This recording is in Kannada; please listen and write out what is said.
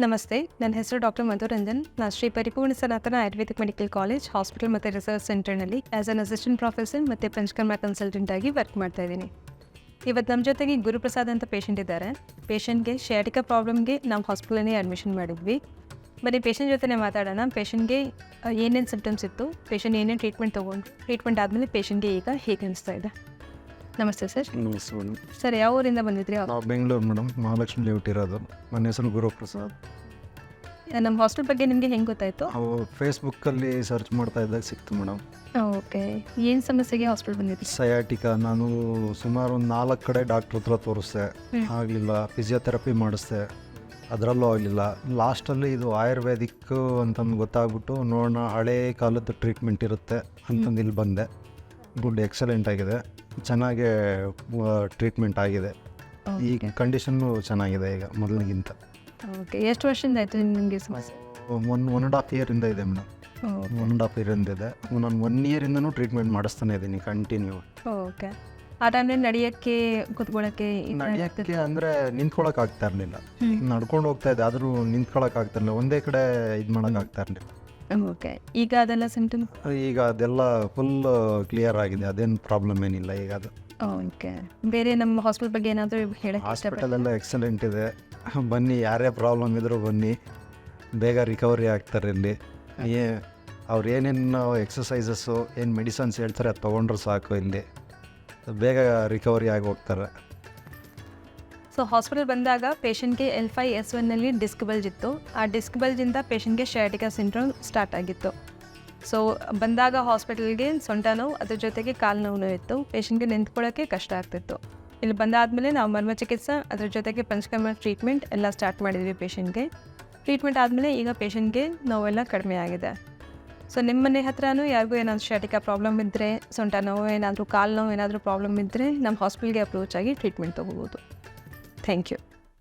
ನಮಸ್ತೆ, ನನ್ನ ಹೆಸರು ಡಾಕ್ಟರ್ ಮಧುರಂಜನ್. ನಾನು Shri Paripoorna Sanatana Ayurvedic medical college, hospital ಮತ್ತು ರಿಸರ್ಚ್ ಸೆಂಟರ್ನಲ್ಲಿ ಆ್ಯಸ್ ಅನ್ ಅಸಿಸ್ಟೆಂಟ್ ಪ್ರೊಫೆಸರ್ ಮತ್ತು ಪಂಚಕರ್ಮ ಕನ್ಸಲ್ಟೆಂಟ್ ಆಗಿ ವರ್ಕ್ ಮಾಡ್ತಾ ಇದ್ದೀನಿ. ಇವತ್ತು ನಮ್ಮ ಜೊತೆಗೆ ಗುರುಪ್ರಸಾದ್ ಅಂತ ಪೇಷಂಟ್ ಇದ್ದಾರೆ. ಪೇಷಂಟ್ಗೆ ಶಯಾಟಿಕ ಪ್ರಾಬ್ಲಮ್ಗೆ ನಾವು ಹಾಸ್ಪಿಟಲನ್ನೇ ಅಡ್ಮಿಷನ್ ಮಾಡಿದ್ವಿ. ಬನ್ನಿ ಪೇಷಂಟ್ ಜೊತೆನೇ ಮಾತಾಡೋಣ. ಪೇಷಂಟ್ಗೆ ಏನೇನು ಸಿಮ್ಟಮ್ಸ್ ಇತ್ತು? ಪೇಷಂಟ್ ಏನೇನು ಟ್ರೀಟ್ಮೆಂಟ್ ತೊಗೊಂಡು ಟ್ರೀಟ್ಮೆಂಟ್ ಆದಮೇಲೆ ಪೇಷಂಟ್ಗೆ ಈಗ ಹೇಗೆ ಅನಿಸ್ತಾ ಇದೆ? ನಮಸ್ತೆ ಸರ್. ನಮಸ್ತೆ ಮೇಡಮ್. ಸರ್ ಯಾವ ಊರಿಂದ ಬಂದಿದ್ರಿ ನಾವು ಬೆಂಗಳೂರು ಮೇಡಮ್ ಮಹಾಲಕ್ಷ್ಮಿ ಲೇಔಟ್ ಇರೋದು ನನ್ನ ಹೆಸರು ಗುರುಪ್ರಸಾದ್. ನಮ್ಮ ಹಾಸ್ಟೆಲ್ ಬಗ್ಗೆ ನಿಮಗೆ ಹೆಂಗೆ ಗೊತ್ತಾಯಿತು? ನಾವು ಫೇಸ್ಬುಕ್ಕಲ್ಲಿ ಸರ್ಚ್ ಮಾಡ್ತಾ ಇದ್ದಾಗ ಸಿಕ್ತು ಮೇಡಮ್. ಓಕೆ. ಏನು ಸಮಸ್ಯೆಗೆ ಹಾಸ್ಪಿಟಲ್ ಬಂದಿದ್ರಿ? ಸಯಾಟಿಕ ನಾನು ಸುಮಾರು ಒಂದು ನಾಲ್ಕು ಕಡೆ ಡಾಕ್ಟ್ರ್ ಹತ್ರ ತೋರಿಸ್ದೆ. ಹ್ಮ್. ಆಗಲಿಲ್ಲ ಫಿಸಿಯೋಥೆರಪಿ ಮಾಡಿಸ್ದೆ. ಅದರಲ್ಲೂ ಆಗಲಿಲ್ಲ. ಲಾಸ್ಟಲ್ಲಿ ಇದು ಆಯುರ್ವೇದಿಕ್ ಅಂತಂದು ಗೊತ್ತಾಗ್ಬಿಟ್ಟು ನೋಡೋಣ ಹಳೇ ಕಾಲದ ಟ್ರೀಟ್ಮೆಂಟ್ ಇರುತ್ತೆ ಅಂತಂದು ಇಲ್ಲಿ ಬಂದೆ. ಗುಡ್ ಎಕ್ಸಲೆಂಟ್ ಆಗಿದೆ. ಚೆನ್ನಾಗೇ ಟ್ರೀಟ್ಮೆಂಟ್ ಆಗಿದೆ. ಈ ಕಂಡೀಷನ್ನು ಚೆನ್ನಾಗಿದೆ ಈಗ ಮೊದಲಿಗಿಂತ. ಓಕೆ ಎಷ್ಟು ವರ್ಷದಿಂದ ಆಯಿತು ನಿಮಗೆ ಸಮಸ್ಯೆ? ಒನ್ ಒನ್ ಆ್ಯಂಡ್ ಹಾಫ್ ಇಯರಿಂದ ಇದೆ ಮೇಡಮ್. ಒನ್ ಆ್ಯಂಡ್ ಹಾಫ್ ಇಯರಿಂದ ಇದೆ ನಾನು ಒನ್ ಇಯರಿಂದನೂ ಟ್ರೀಟ್ಮೆಂಟ್ ಮಾಡಿಸ್ತಾನೆ ಇದ್ದೀನಿ ಕಂಟಿನ್ಯೂ ಓಕೆ ಆ ಟೈಮ್ನಲ್ಲಿ ನಡೆಯೋಕ್ಕೆ ಕೂತ್ಕೊಳ್ಳೋಕ್ಕೆ ನಡೆಯೋಕ್ಕೆ ಅಂದರೆ ನಿಂತ್ಕೊಳಕ್ಕೆ ಆಗ್ತಾ ಇರಲಿಲ್ಲ. ನಡ್ಕೊಂಡು ಹೋಗ್ತಾ ಇದ್ದೆ ಆದರೂ ನಿಂತ್ಕೊಳಕ್ಕೆ ಆಗ್ತಾ ಇರಲಿಲ್ಲ. ಒಂದೇ ಕಡೆ ಇದು ಮಾಡೋಕೆ ಆಗ್ತಾ ಇರಲಿಲ್ಲ. ಓಕೆ. ಈಗ ಅದೆಲ್ಲ ಸಿಂಪ್ಟಮ್ ಈಗ ಅದೆಲ್ಲ ಫುಲ್ ಕ್ಲಿಯರ್ ಆಗಿದೆ. ಅದೇನು ಪ್ರಾಬ್ಲಮ್ ಏನಿಲ್ಲ ಈಗ ಅದು. ಓಕೆ. ಬೇರೆ ನಮ್ಮ ಹಾಸ್ಪಿಟಲ್ ಬಗ್ಗೆ ಏನಾದರೂ ಹೇಳಕ್ಕೆ ಹಾಸ್ಪಿಟಲ್ ಎಲ್ಲ ಎಕ್ಸಲೆಂಟ್ ಇದೆ. ಬನ್ನಿ ಯಾರೇ ಪ್ರಾಬ್ಲಮ್ ಇದ್ದರೂ ಬನ್ನಿ. ಬೇಗ ರಿಕವರಿ ಆಗ್ತಾರೆ ಇಲ್ಲಿ. ಏ ಅವ್ರು ಏನೇನು ಎಕ್ಸಸೈಸಸ್ಸು ಏನು ಮೆಡಿಸನ್ಸ್ ಹೇಳ್ತಾರೆ ಅದು ತೊಗೊಂಡ್ರೆ ಸಾಕು ಇಲ್ಲಿ. ಬೇಗ ರಿಕವರಿ ಆಗಿ ಹೋಗ್ತಾರೆ. ಸೊ ಹಾಸ್ಪಿಟಲ್ ಬಂದಾಗ ಪೇಷಂಟ್ಗೆ ಎಲ್ ಫೈ ಎಸ್ ಒನ್ನಲ್ಲಿ ಡಿಸ್ಕ್ ಬಲ್ಜ್ ಇತ್ತು ಆ ಡಿಸ್ಕ್ ಬಲ್ಜಿಂದ ಪೇಷಂಟ್ಗೆ ಶಯಾಟಿಕಾ ಸಿಂಡ್ರೋಮ್ ಸ್ಟಾರ್ಟ್ ಆಗಿತ್ತು. ಸೊ ಬಂದಾಗ ಹಾಸ್ಪಿಟಲ್ಗೆ ಸೊಂಟ ನೋವು, ಅದ್ರ ಜೊತೆಗೆ ಕಾಲು ನೋವು ಇತ್ತು ಪೇಷಂಟ್ಗೆ ನಿಂತ್ಕೊಳ್ಳೋಕ್ಕೆ ಕಷ್ಟ ಆಗ್ತಿತ್ತು. ಇಲ್ಲಿ ಬಂದಾದಮೇಲೆ ನಾವು ಮರ್ಮ ಚಿಕಿತ್ಸೆ ಅದ್ರ ಜೊತೆಗೆ ಪಂಚಕರ್ಮ ಟ್ರೀಟ್ಮೆಂಟ್ ಎಲ್ಲ ಸ್ಟಾರ್ಟ್ ಮಾಡಿದ್ವಿ ಪೇಷಂಟ್ಗೆ ಟ್ರೀಟ್ಮೆಂಟ್ ಆದಮೇಲೆ ಈಗ ಪೇಷಂಟ್ಗೆ ನೋವೆಲ್ಲ ಕಡಿಮೆ ಆಗಿದೆ. ಸೊ ನಿಮ್ಮ ಮನೆ ಹತ್ರನೂ ಯಾರಿಗೂ ಏನಾದರೂ ಶಾಟಿಕ ಪ್ರಾಬ್ಲಮ್ ಇದ್ದರೆ ಸೊಂಟ ನೋವು ಏನಾದರೂ, ಕಾಲು ನೋವು ಏನಾದರೂ ಪ್ರಾಬ್ಲಮ್ ಇದ್ದರೆ ನಮ್ಮ ಹಾಸ್ಪಿಟಲ್ಗೆ ಅಪ್ರೋಚ್ ಆಗಿ ಟ್ರೀಟ್ಮೆಂಟ್ ತೊಗೋಬೋದು. Thank you.